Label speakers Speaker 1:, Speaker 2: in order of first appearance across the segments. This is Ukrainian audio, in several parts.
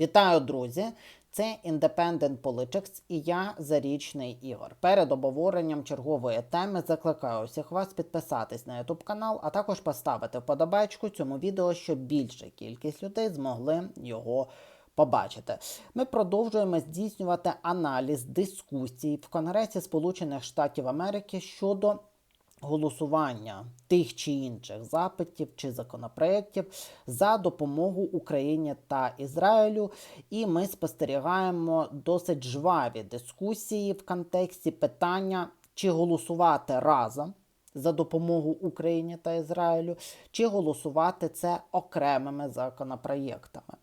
Speaker 1: Вітаю, друзі! Це Independent Politics і я Зарічний Ігор. Перед обговоренням чергової теми закликаю всіх вас підписатись на YouTube канал, а також поставити вподобайку цьому відео, щоб більша кількість людей змогли його побачити. Ми продовжуємо здійснювати аналіз дискусій в Конгресі Сполучених Штатів Америки щодо голосування тих чи інших запитів чи законопроєктів за допомогу Україні та Ізраїлю. І ми спостерігаємо досить жваві дискусії в контексті питання, чи голосувати разом. За допомогу Україні та Ізраїлю, чи голосувати це окремими законопроєктами.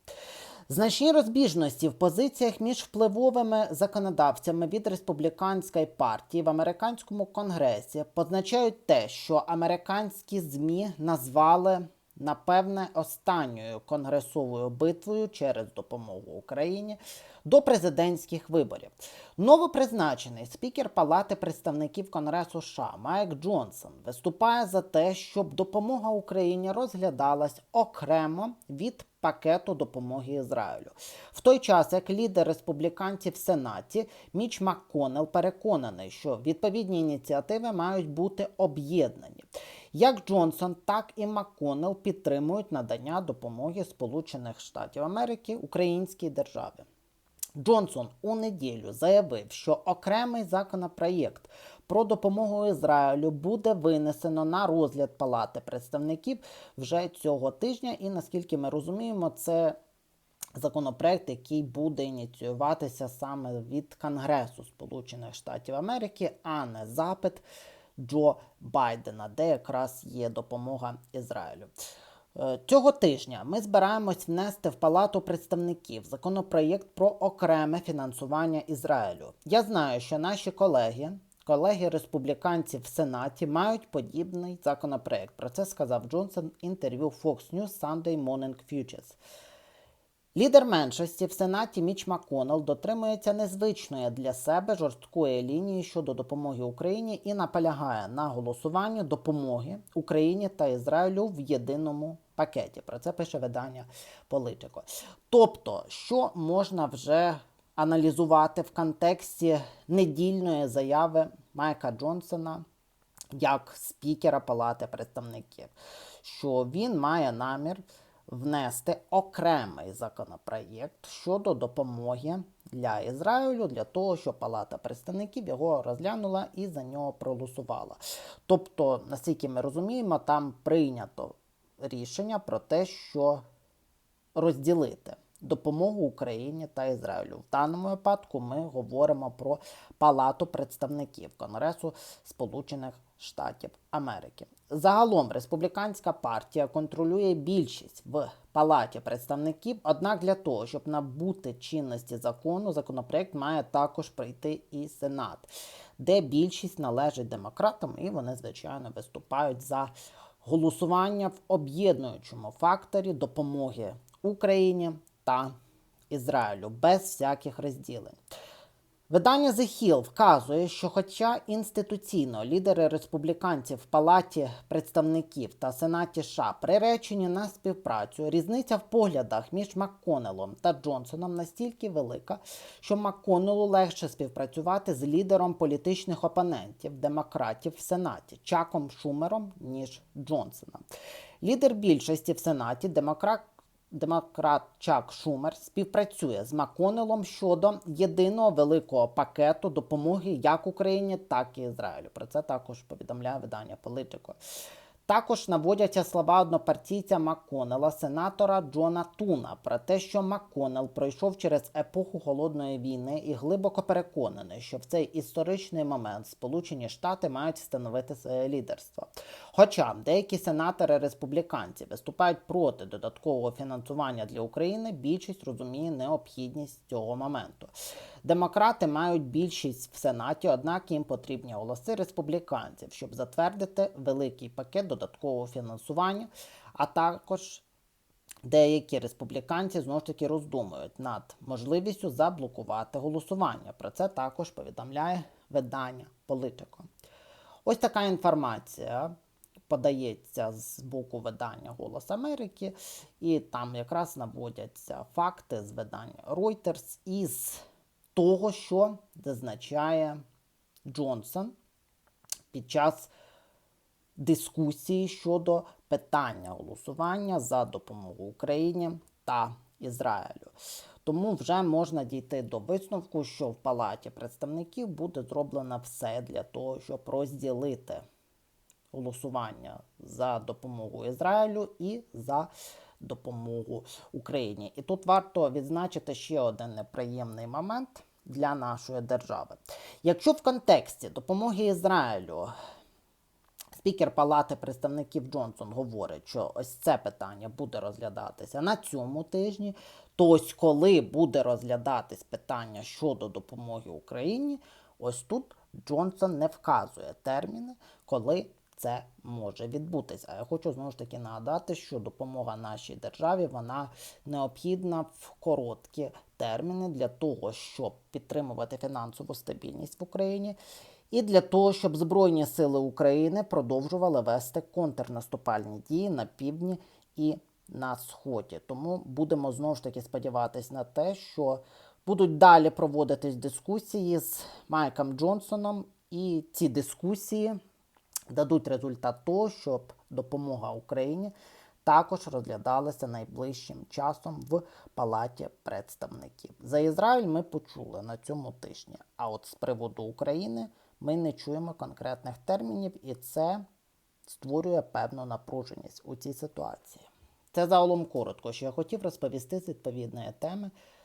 Speaker 1: Значні розбіжності в позиціях між впливовими законодавцями від республіканської партії в американському конгресі позначають те, що американські змі назвали напевне останньою конгресовою битвою через допомогу Україні до президентських виборів. Новопризначений спікер Палати представників Конгресу США Майк Джонсон виступає за те, щоб допомога Україні розглядалась окремо від пакету допомоги Ізраїлю. В той час, як лідер республіканців в Сенаті Міч МакКоннелл переконаний, що відповідні ініціативи мають бути об'єднані. Як Джонсон, так і МакКоннелл підтримують надання допомоги Сполучених Штатів Америки українській державі. Джонсон у неділю заявив, що окремий законопроєкт про допомогу Ізраїлю буде винесено на розгляд Палати представників вже цього тижня. І наскільки ми розуміємо, це законопроект, який буде ініціюватися саме від Конгресу Сполучених Штатів Америки, а не запит Джо Байдена, де якраз є допомога Ізраїлю. Е, Цього тижня ми збираємось внести в Палату представників законопроєкт про окреме фінансування Ізраїлю. Я знаю, що наші колеги, колеги республіканці в Сенаті, мають подібний законопроєкт. Про це сказав Джонсон інтерв'ю Fox News Sunday Morning Futures. Лідер меншості в Сенаті Міч МакКоннелл дотримується незвичної для себе жорсткої лінії щодо допомоги Україні і наполягає на голосуванні допомоги Україні та Ізраїлю в єдиному пакеті. Про це пише видання Politico. Тобто, що можна вже аналізувати в контексті недільної заяви Майка Джонсона як спікера Палати представників, що він має намір внести окремий законопроєкт щодо допомоги для Ізраїлю для того, щоб Палата представників його розглянула і за нього проголосувала. Тобто, наскільки ми розуміємо, там прийнято рішення про те, що розділити допомогу Україні та Ізраїлю. В даному випадку ми говоримо про Палату представників Конгресу Сполучених Штатів Америки. Загалом республіканська партія контролює більшість в Палаті представників. Однак для того, щоб набути чинності закону, законопроект має також пройти і Сенат, де більшість належить демократам, і вони, звичайно, виступають за голосування в об'єднуючому факторі допомоги Україні та Ізраїлю без всяких розділень. Видання The Hill вказує, що, хоча інституційно лідери республіканців в Палаті представників та Сенаті США приречені на співпрацю, різниця в поглядах між МакКоннеллом та Джонсоном настільки велика, що МакКоннеллу легше співпрацювати з лідером політичних опонентів демократів в Сенаті Чаком Шумером ніж Джонсоном. Лідер більшості в Сенаті демократ демократ Чак Шумер співпрацює з Маконелом щодо єдиного великого пакету допомоги як Україні, так і Ізраїлю. Про це також повідомляє видання Politico. Також наводяться слова однопартійця Макконела, сенатора Джона Туна, про те, що Макконел пройшов через епоху холодної війни і глибоко переконаний, що в цей історичний момент Сполучені Штати мають встановити своє лідерство. Хоча деякі сенатори республіканці виступають проти додаткового фінансування для України, більшість розуміє необхідність цього моменту. Демократи мають більшість в Сенаті, однак їм потрібні голоси республіканців, щоб затвердити великий пакет додаткового фінансування, а також деякі республіканці знову ж таки роздумують над можливістю заблокувати голосування. Про це також повідомляє видання Politico. Ось така інформація подається з боку видання Голос Америки, і там якраз наводяться факти з видання Reuters із того, що зазначає Джонсон під час дискусії щодо питання голосування за допомогу Україні та Ізраїлю. Тому вже можна дійти до висновку, що в Палаті представників буде зроблено все для того, щоб розділити голосування за допомогу Ізраїлю і за допомогу Україні. І тут варто відзначити ще один неприємний момент для нашої держави. Якщо в контексті допомоги Ізраїлю Спікер Палати представників Джонсон говорить, що ось це питання буде розглядатися на цьому тижні. То ось коли буде розглядатись питання щодо допомоги Україні, ось тут Джонсон не вказує терміни, коли це може відбутися. Я хочу знову ж таки нагадати, що допомога нашій державі вона необхідна в короткі терміни для того, щоб підтримувати фінансову стабільність в Україні. І для того, щоб Збройні сили України продовжували вести контрнаступальні дії на півдні і на сході. Тому будемо знову ж таки сподіватися на те, що будуть далі проводитись дискусії з Майком Джонсоном, і ці дискусії дадуть результат того, щоб допомога Україні також розглядалася найближчим часом в Палаті представників. За Ізраїль ми почули на цьому тижні. А от з приводу України ми не чуємо конкретних термінів, і це створює певну напруженість у цій ситуації. Це загалом коротко, що я хотів розповісти з відповідної теми.